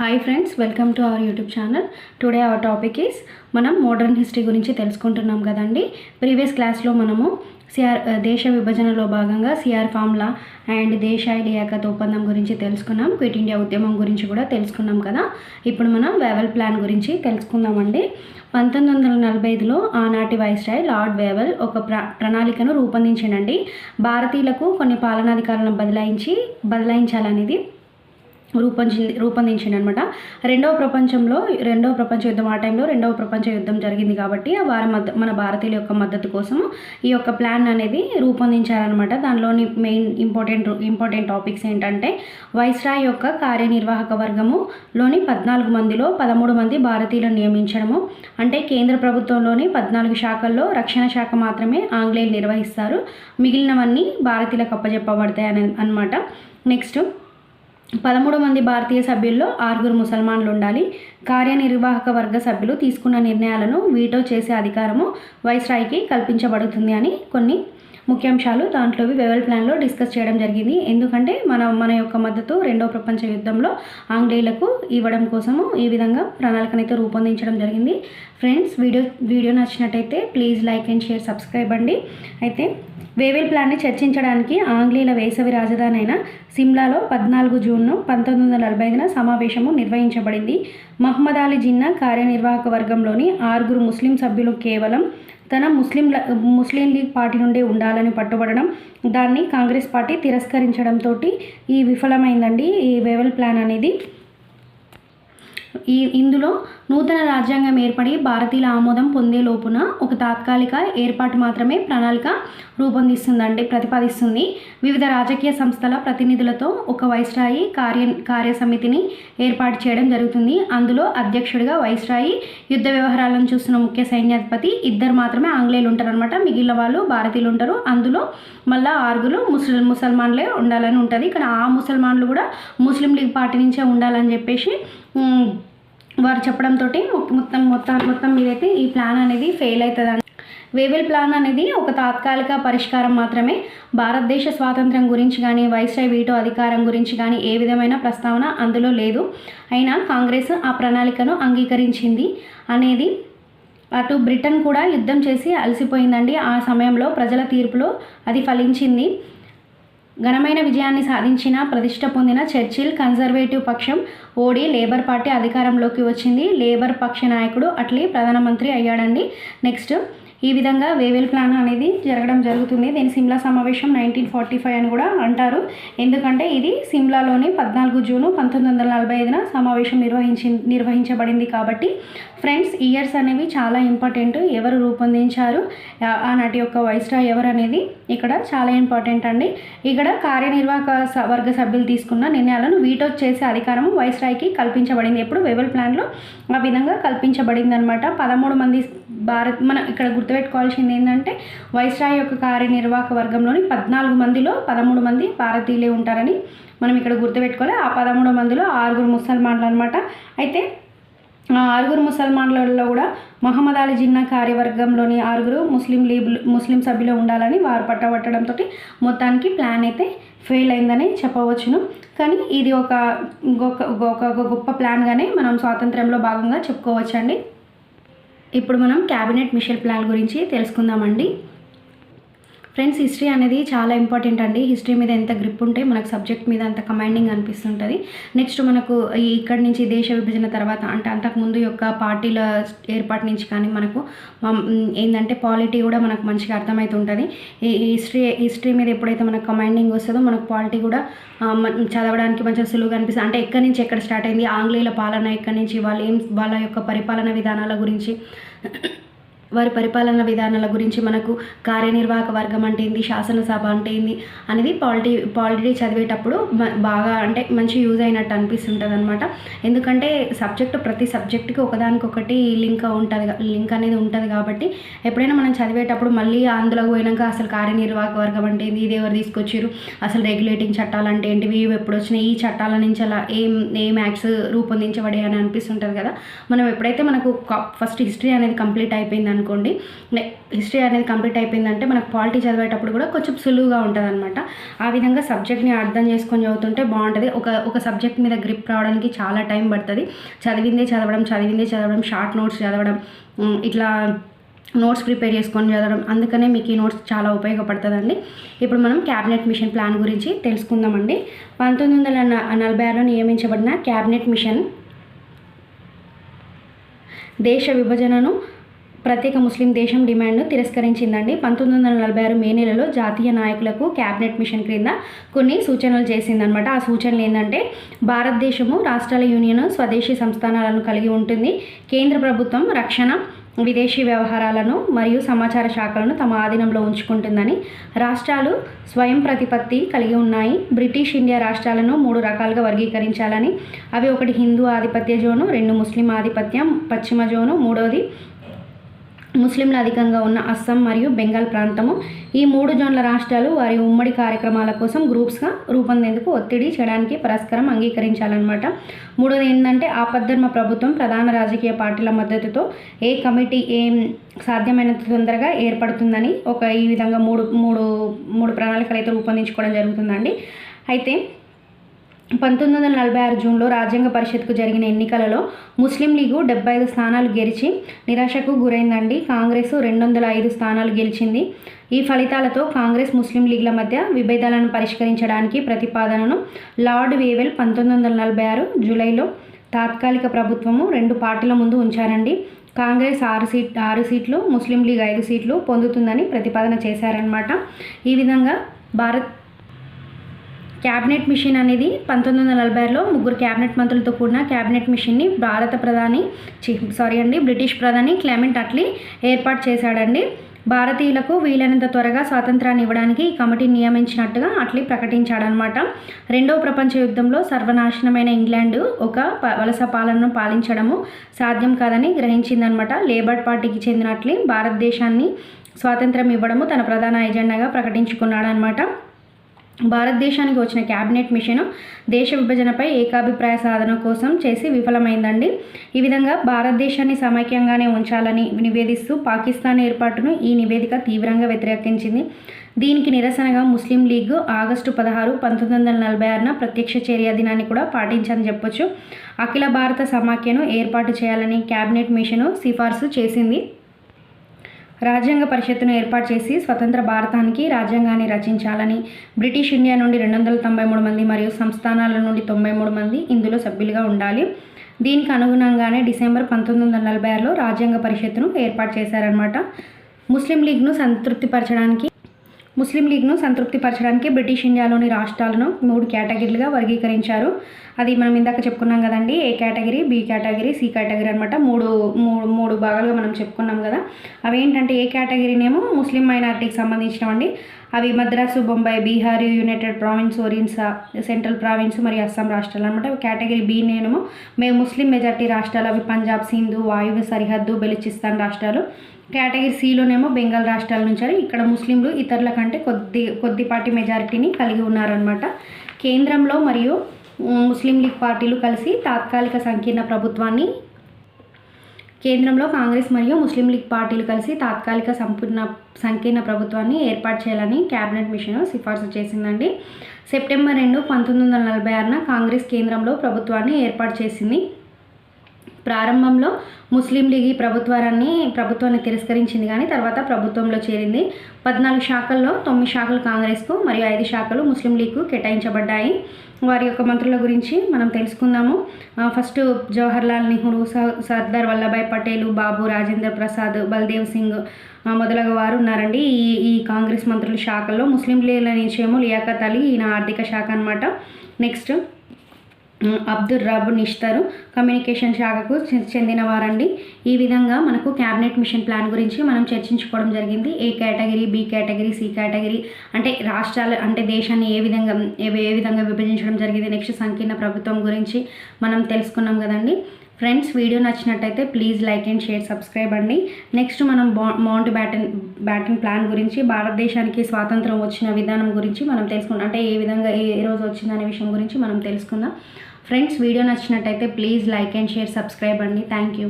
Hi friends welcome to our YouTube channel today our topic is మనం modern history గురించి తెలుసుకుంటున్నాం కదండి. Previous క్లాస్లో మనము సిఆర్ uh, దేశ విభజనలో భాగంగా CR formula and Desai Liaquat ఒప్పందం గురించి తెలుసుకున్నాం. క్విట్ ఇండియా ఉద్యమం గురించి కూడా తెలుసుకున్నాం కదా. ఇప్పుడు మనం వేవల్ ప్లాన్ గురించి తెలుసుకుందామండి. పంతొమ్మిది వందల నలభై ఐదులో ఆనాటి వైస్రాయ్ లార్డ్ వేవల్ ఒక ప్ర ప్రణాళికను రూపొందించాడండి. భారతీయులకు కొన్ని పాలనాధికారులను బదలాయించి బదలాయించాలనేది రూపొంది రూపొందించింది అనమాట రెండవ ప్రపంచంలో రెండవ ప్రపంచ యుద్ధం ఆ టైంలో రెండవ ప్రపంచ యుద్ధం జరిగింది కాబట్టి వారి మద్ద మన భారతీయుల యొక్క మద్దతు కోసం ఈ యొక్క ప్లాన్ అనేది రూపొందించారనమాట. దానిలోని మెయిన్ ఇంపార్టెంట్ ఇంపార్టెంట్ టాపిక్స్ ఏంటంటే వైస్రాయ్ యొక్క కార్యనిర్వాహక వర్గములోని పద్నాలుగు మందిలో పదమూడు మంది భారతీయులను నియమించడము. అంటే కేంద్ర ప్రభుత్వంలోని పద్నాలుగు శాఖల్లో రక్షణ శాఖ మాత్రమే ఆంగ్లేయులు నిర్వహిస్తారు. మిగిలినవన్నీ భారతీయులకు అప్పజెప్పబడతాయి అని అనమాట నెక్స్ట్ పదమూడు మంది భారతీయ సభ్యుల్లో ఆరుగురు ముసల్మాన్లు ఉండాలి కార్యనిర్వాహక వర్గ సభ్యులు తీసుకున్న నిర్ణయాలను వీటో చేసే అధికారము వైస్రాయ్కి కల్పించబడుతుంది అని కొన్ని ముఖ్యాంశాలు దాంట్లోవి వెవెల్ ప్లాన్లో డిస్కస్ చేయడం జరిగింది. ఎందుకంటే మన మన యొక్క మద్దతు రెండో ప్రపంచ యుద్ధంలో ఆంగ్లేయులకు ఇవ్వడం కోసము ఈ విధంగా ప్రణాళికనైతే రూపొందించడం జరిగింది. ఫ్రెండ్స్ వీడియో వీడియో నచ్చినట్టయితే please like and share subscribe అండి. అయితే వేవెల్ ప్లాన్ని చర్చించడానికి ఆంగ్లేయుల వేసవి రాజధాని అయిన సిమ్లాలో పద్నాలుగు జూన్ను పంతొమ్మిది వందల నలభై ఐదున సమావేశము నిర్వహించబడింది. మహమ్మద్ అలీ జిన్నా కార్యనిర్వాహక వర్గంలోని ఆరుగురు ముస్లిం సభ్యులు కేవలం తన ముస్లిం ముస్లిం లీగ్ పార్టీ నుండి ఉండాలని పట్టుబడడం దాన్ని కాంగ్రెస్ పార్టీ తిరస్కరించడంతో ఈ విఫలమైందండి ఈ వేవెల్ ప్లాన్ అనేది. ఈ ఇందులో నూతన రాజ్యాంగం ఏర్పడి భారతీయుల ఆమోదం పొందే లోపున ఒక తాత్కాలిక ఏర్పాటు మాత్రమే ప్రణాళిక రూపొందిస్తుందండి ప్రతిపాదిస్తుంది. వివిధ రాజకీయ సంస్థల ప్రతినిధులతో ఒక వైస్రాయి కార్య కార్యసమితిని ఏర్పాటు చేయడం జరుగుతుంది. అందులో అధ్యక్షుడిగా వైస్రాయి యుద్ధ వ్యవహారాలను చూస్తున్న ముఖ్య సైన్యాధిపతి ఇద్దరు మాత్రమే ఆంగ్లేయులు ఉంటారు అనమాట మిగిలిన వాళ్ళు భారతీయులు ఉంటారు. అందులో మళ్ళీ ఆరుగురు ముస్లిం ముసల్మాన్లే ఉండాలని ఉంటుంది. కానీ ఆ ముసల్మాన్లు కూడా ముస్లిం లీగ్ పార్టీ నుంచే ఉండాలని చెప్పేసి వారు చెప్పడంతో మొత్తం మొత్తం మొత్తం మీదైతే ఈ ప్లాన్ అనేది ఫెయిల్ అవుతుందండి వేవెల్ ప్లాన్ అనేది ఒక తాత్కాలిక పరిష్కారం మాత్రమే. భారతదేశ స్వాతంత్రం గురించి కానీ వైస్రాయ్ వీటో అధికారం గురించి కానీ ఏ విధమైన ప్రస్తావన అందులో లేదు. అయినా కాంగ్రెస్ ఆ ప్రణాళికను అంగీకరించింది అనేది అటు బ్రిటన్ కూడా యుద్ధం చేసి అలసిపోయిందండి. ఆ సమయంలో ప్రజల తీర్పులో అది ఫలించింది. ఘనమైన విజయాన్ని సాధించిన ప్రతిష్ట పొందిన చర్చిల్ కన్జర్వేటివ్ పక్షం ఓడి లేబర్ పార్టీ అధికారంలోకి వచ్చింది. లేబర్ పక్ష నాయకుడు అట్లీ ప్రధానమంత్రి అయ్యాడండి. నెక్స్ట్ ఈ విధంగా వేవెల్ ప్లాన్ అనేది జరగడం జరుగుతుంది. దీని సిమ్లా సమావేశం నైన్టీన్ ఫార్టీ ఫైవ్ అని కూడా అంటారు. ఎందుకంటే ఇది సిమ్లాలోని పద్నాలుగు జూను పంతొమ్మిది వందల నలభై ఐదున సమావేశం నిర్వహించి నిర్వహించబడింది కాబట్టి ఫ్రెండ్స్ ఇయర్స్ అనేవి చాలా ఇంపార్టెంట్. ఎవరు రూపొందించారు? ఆనాటి యొక్క వైస్రా ఎవరు అనేది ఇక్కడ చాలా ఇంపార్టెంట్ అండి. ఇక్కడ కార్యనిర్వాహక వర్గ సభ్యులు తీసుకున్న నిర్ణయాలను వీటో చేసే అధికారం వైస్రాయ్కి కల్పించబడింది. ఎప్పుడు వెవల్ ప్లాన్లో ఆ విధంగా కల్పించబడింది అనమాట పదమూడు మంది భారత్ మన ఇక్కడ గుర్తుపెట్టుకోవాల్సింది ఏంటంటే వైస్రాయ్ యొక్క కార్యనిర్వాహక వర్గంలోని పద్నాలుగు మందిలో పదమూడు మంది భారతీయులే ఉంటారని మనం ఇక్కడ గుర్తుపెట్టుకోవాలి. ఆ పదమూడు మందిలో ఆరుగురు ముసల్మాన్లు అనమాట అయితే ఆరుగురు ముసల్మాన్లలో కూడా మహమ్మద్ అలీ జిన్నా కార్యవర్గంలోని ఆరుగురు ముస్లిం లీగ్ ముస్లిం సభ్యులు ఉండాలని వారు పట్టబట్టడంతో మొత్తానికి ప్లాన్ అయితే ఫెయిల్ అయిందని చెప్పవచ్చును. కానీ ఇది ఒక ఒక గొప్ప ప్లాన్గానే మనం స్వాతంత్రంలో భాగంగా చెప్పుకోవచ్చండి. ఇప్పుడు మనం క్యాబినెట్ మిషన్ ప్లాన్ గురించి తెలుసుకుందామండి. ఫ్రెండ్స్ హిస్టరీ అనేది చాలా ఇంపార్టెంట్ అండి. హిస్టరీ మీద ఎంత గ్రిప్ ఉంటే మనకు సబ్జెక్ట్ మీద అంత కమాండింగ్ అనిపిస్తుంటుంది. నెక్స్ట్ మనకు ఈ ఇక్కడి నుంచి దేశ విభజన తర్వాత అంటే అంతకుముందు యొక్క పార్టీల ఏర్పాటు నుంచి కానీ మనకు ఏంటంటే పాలిటీ కూడా మనకు మంచిగా అర్థమవుతుంటుంది ఈ హిస్టరీ హిస్టరీ మీద ఎప్పుడైతే మనకు కమాండింగ్ వస్తుందో మనకు పాలిటీ కూడా చదవడానికి మంచిగా సులువుగా అనిపిస్తుంది. అంటే ఎక్కడి నుంచి ఎక్కడ స్టార్ట్ అయింది ఆంగ్లేయుల పాలన ఎక్కడి నుంచి వాళ్ళు ఏం వాళ్ళ యొక్క పరిపాలన విధానాల గురించి వారి పరిపాలన విధానాల గురించి మనకు కార్యనిర్వాహక వర్గం అంటే ఏంది? శాసనసభ అంటే ఏంది? అనేది పాలిటీ పాలిటీ చదివేటప్పుడు బాగా అంటే మంచి యూజ్ అయినట్టు అనిపిస్తుంటుంది అనమాట ఎందుకంటే సబ్జెక్ట్ ప్రతి సబ్జెక్ట్కి ఒకదానికొకటి లింక్ ఉంటుంది లింక్ అనేది ఉంటుంది కాబట్టి ఎప్పుడైనా మనం చదివేటప్పుడు మళ్ళీ అందులోకి పోయినాక అసలు కార్యనిర్వాహక వర్గం అంటే ఏంది? ఇది ఎవరు తీసుకొచ్చారు అసలు రెగ్యులేటింగ్ చట్టాలు అంటే ఏంటివి ఇవి ఎప్పుడు వచ్చినాయి? ఈ చట్టాల నుంచి అలా ఏం ఏం యాక్ట్స్ రూపొందించబడే అని అనిపిస్తుంటుంది కదా. మనం ఎప్పుడైతే మనకు ఫస్ట్ హిస్టరీ అనేది కంప్లీట్ అయిపోయింది అనుకోండి. హిస్టరీ అనేది కంప్లీట్ అయిపోయిందంటే మనకు పాలిటీ చదివేటప్పుడు కూడా కొంచెం సులువుగా ఉంటుంది అనమాట ఆ విధంగా సబ్జెక్ట్ని అర్థం చేసుకొని చదువుతుంటే బాగుంటుంది. ఒక ఒక సబ్జెక్ట్ మీద గ్రిప్ రావడానికి చాలా టైం పడుతుంది. చదివిందే చదవడం చదివిందే చదవడం షార్ట్ నోట్స్ చదవడం ఇట్లా నోట్స్ ప్రిపేర్ చేసుకొని చదవడం అందుకనే మీకు ఈ నోట్స్ చాలా ఉపయోగపడుతుందండి. ఇప్పుడు మనం క్యాబినెట్ మిషన్ ప్లాన్ గురించి తెలుసుకుందామండి. పంతొమ్మిది వందల నలభై ఆరులో నియమించబడిన క్యాబినెట్ మిషన్ దేశ విభజనను ప్రత్యేక ముస్లిం దేశం డిమాండ్ను తిరస్కరించిందండి. పంతొమ్మిది వందల నలభై ఆరు మే నెలలో జాతీయ నాయకులకు క్యాబినెట్ మిషన్ క్రింద కొన్ని సూచనలు చేసిందనమాట ఆ సూచనలు ఏంటంటే భారతదేశము రాష్ట్రాల యూనియన్ స్వదేశీ సంస్థానాలను కలిగి ఉంటుంది. కేంద్ర ప్రభుత్వం రక్షణ విదేశీ వ్యవహారాలను మరియు సమాచార శాఖలను తమ ఆధీనంలో ఉంచుకుంటుందని రాష్ట్రాలు స్వయం ప్రతిపత్తి కలిగి ఉన్నాయి. బ్రిటిష్ ఇండియా రాష్ట్రాలను మూడు రకాలుగా వర్గీకరించాలని అవి ఒకటి హిందూ ఆధిపత్య జోను రెండు ముస్లిం ఆధిపత్యం పశ్చిమ జోను మూడవది ముస్లింలు అధికంగా ఉన్న అస్సాం మరియు బెంగాల్ ప్రాంతము. ఈ మూడు జోన్ల రాష్ట్రాలు వారి ఉమ్మడి కార్యక్రమాల కోసం గ్రూప్స్గా రూపొందేందుకు ఒత్తిడి చేయడానికి పరస్పరం అంగీకరించాలన్నమాట. మూడోది ఏంటంటే ఆపద్ధర్మ ప్రభుత్వం ప్రధాన రాజకీయ పార్టీల మద్దతుతో ఏ కమిటీ ఏం సాధ్యమైనంత తొందరగా ఏర్పడుతుందని ఒక ఈ విధంగా మూడు మూడు మూడు ప్రణాళికలు అయితే రూపొందించుకోవడం జరుగుతుందండి. అయితే పంతొమ్మిది వందల నలభై ఆరు జూన్లో రాజ్యాంగ పరిషత్కు జరిగిన ఎన్నికలలో ముస్లిం లీగు డెబ్బై ఐదు స్థానాలు గెలిచి నిరాశకు గురైందండి. కాంగ్రెస్ రెండు వందల ఐదు స్థానాలు గెలిచింది. ఈ ఫలితాలతో కాంగ్రెస్ ముస్లిం లీగ్ల మధ్య విభేదాలను పరిష్కరించడానికి ప్రతిపాదనను లార్డ్ వేవెల్ పంతొమ్మిది వందల నలభై ఆరు జూలైలో తాత్కాలిక ప్రభుత్వము రెండు పార్టీల ముందు ఉంచారండి. కాంగ్రెస్ ఆరు సీట్ ఆరు సీట్లు ముస్లిం లీగ్ ఐదు సీట్లు పొందుతుందని ప్రతిపాదన చేశారనమాట ఈ విధంగా భారత్ క్యాబినెట్ మిషన్ అనేది పంతొమ్మిది వందల నలభై ఆరులో ముగ్గురు క్యాబినెట్ మంత్రులతో కూడిన క్యాబినెట్ మిషన్ని భారత ప్రధాని సారీ అండి బ్రిటిష్ ప్రధాని క్లెమెంట్ అట్లీ ఏర్పాటు చేశాడండి. భారతీయులకు వీలైనంత త్వరగా స్వాతంత్రాన్ని ఇవ్వడానికి ఈ కమిటీని నియమించినట్టుగా అట్లీ ప్రకటించాడనమాట రెండవ ప్రపంచ యుద్ధంలో సర్వనాశనమైన ఇంగ్లాండ్ ఒక ప- వలస పాలనను పాలించడము సాధ్యం కాదని గ్రహించిందనమాట లేబర్ పార్టీకి చెందిన అట్లీ భారతదేశాన్ని స్వాతంత్రం ఇవ్వడము తన ప్రధాన ఎజెండాగా ప్రకటించుకున్నాడనమాట భారతదేశానికి వచ్చిన క్యాబినెట్ మిషన్ దేశ విభజనపై ఏకాభిప్రాయ సాధన కోసం చేసి విఫలమైందండి. ఈ విధంగా భారతదేశాన్ని సమైక్యంగానే ఉంచాలని నివేదిస్తూ పాకిస్తాన్ ఏర్పాటును ఈ నివేదిక తీవ్రంగా వ్యతిరేకించింది. దీనికి నిరసనగా ముస్లిం లీగ్ ఆగస్టు పదహారు పంతొమ్మిది వందల నలభై ఆరున ప్రత్యక్ష చర్య దినాన్ని కూడా పాటించని చెప్పొచ్చు. అఖిల భారత సమాఖ్యను ఏర్పాటు చేయాలని క్యాబినెట్ మిషన్ సిఫార్సు చేసింది. రాజ్యాంగ పరిషత్తును ఏర్పాటు చేసి స్వతంత్ర భారతానికి రాజ్యాంగాన్ని రచించాలని బ్రిటిష్ ఇండియా నుండి రెండు వందల తొంభై మూడు మంది మరియు సంస్థానాల నుండి తొంభై మూడు మంది ఇందులో సభ్యులుగా ఉండాలి. దీనికి అనుగుణంగానే డిసెంబర్ పంతొమ్మిది వందల నలభై ఆరులో రాజ్యాంగ పరిషత్తును ఏర్పాటు చేశారనమాట ముస్లిం లీగ్ను సంతృప్తిపరచడానికి ముస్లిం లీగ్ను సంతృప్తిపరచడానికి బ్రిటిష్ ఇండియాలోని రాష్ట్రాలను మూడు కేటగిరీలుగా వర్గీకరించారు. అది మనం ఇందాక చెప్పుకున్నాం కదండి A category B category C category అనమాట మూడు మూడు మూడు భాగాలుగా మనం చెప్పుకున్నాం కదా. అవి ఏంటంటే ఏ కేటగిరీనేమో ముస్లిం మైనారిటీకి సంబంధించినవండి. అవి Madras Bombay Bihar united province Orissa central province మరియు అస్సాం రాష్ట్రాలు అనమాట కేటగిరీ బి నేనేమో మేము ముస్లిం మెజార్టీ రాష్ట్రాలు అవి పంజాబ్ సింధు వాయువ్య సరిహద్దు బెలిచిస్తాన్ రాష్ట్రాలు. కేటగిరీ సిలోనేమో బెంగాల్ రాష్ట్రాల నుంచి ఇక్కడ ముస్లింలు ఇతరుల కంటే కొద్ది కొద్దిపాటి మెజారిటీని కలిగి ఉన్నారనమాట కేంద్రంలో మరియు ముస్లిం లీగ్ పార్టీలు కలిసి తాత్కాలిక సంకీర్ణ ప్రభుత్వాన్ని కేంద్రంలో కాంగ్రెస్ మరియు ముస్లిం లీగ్ పార్టీలు కలిసి తాత్కాలిక సంపూర్ణ సంకీర్ణ ప్రభుత్వాన్ని ఏర్పాటు చేయాలని కేబినెట్ మిషన్ సిఫార్సు చేసిందండి. సెప్టెంబర్ రెండు పంతొమ్మిది వందల నలభై ఆరున కాంగ్రెస్ కేంద్రంలో ప్రభుత్వాన్ని ఏర్పాటు చేసింది. ప్రారంభంలో ముస్లిం లీగ్ ఈ ప్రభుత్వాన్ని ప్రభుత్వాన్ని తిరస్కరించింది కానీ తర్వాత ప్రభుత్వంలో చేరింది. పద్నాలుగు శాఖల్లో తొమ్మిది శాఖలు కాంగ్రెస్కు మరియు ఐదు శాఖలు ముస్లిం లీగ్కు కేటాయించబడ్డాయి. వారి యొక్క మంత్రుల గురించి మనం తెలుసుకుందాము. ఫస్ట్ జవహర్లాల్ నెహ్రూ స- సర్దార్ వల్లభాయ్ పటేల్ బాబు రాజేంద్ర ప్రసాద్ బల్దేవ్ సింగ్ మొదలగు వారు ఉన్నారండి. ఈ ఈ కాంగ్రెస్ మంత్రుల శాఖల్లో ముస్లిం లీగ్ల నుంచి లియాఖత్ అలీ ఈయన ఆర్థిక శాఖ అనమాట నెక్స్ట్ అబ్దుల్ రబ్ నిష్తరు కమ్యూనికేషన్ శాఖకు చె- చెందినవారండి ఈ విధంగా మనకు క్యాబినెట్ మిషన్ ప్లాన్ గురించి మనం చర్చించుకోవడం జరిగింది. A category B category C category అంటే రాష్ట్రాలు అంటే దేశాన్ని ఏ విధంగా ఏ విధంగా విభజించడం జరిగింది నెక్స్ట్ సంకీర్ణ ప్రభుత్వం గురించి మనం తెలుసుకున్నాం కదండి. ఫ్రెండ్స్ వీడియో నచ్చినట్టయితే please like and share subscribe అండి. నెక్స్ట్ మనం మౌంట్ బ్యాటన్ బ్యాటన్ ప్లాన్ గురించి భారతదేశానికి స్వాతంత్రం వచ్చిన విధానం గురించి మనం తెలుసుకుందాం అంటే ఏ విధంగా ఏ ఏ రోజు వచ్చిందనే విషయం గురించి మనం తెలుసుకుందాం. ఫ్రెండ్స్ వీడియో నచ్చినట్టయితే please like and share subscribe అండి. Thank you.